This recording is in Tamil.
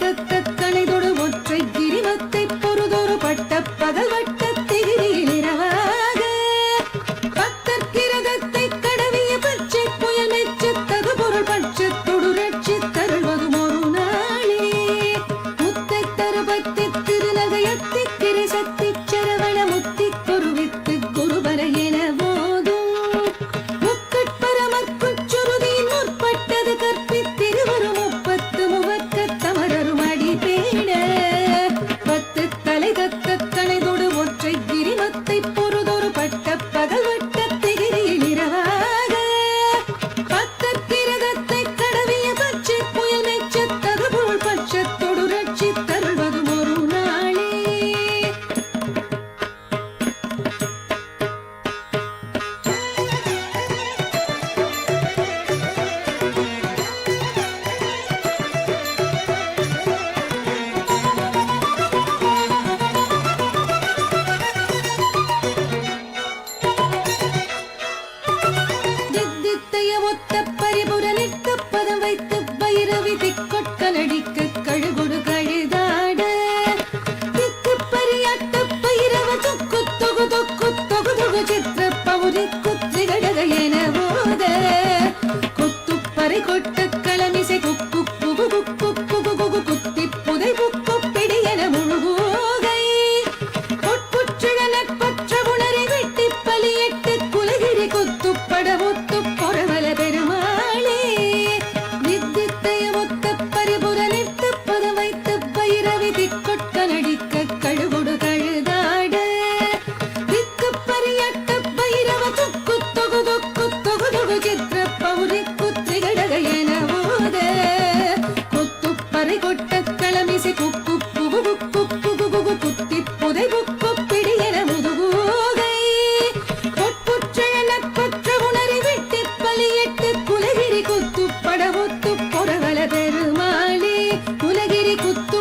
കൊടുത്ത மலபெருமாளே உலகிரி குத்து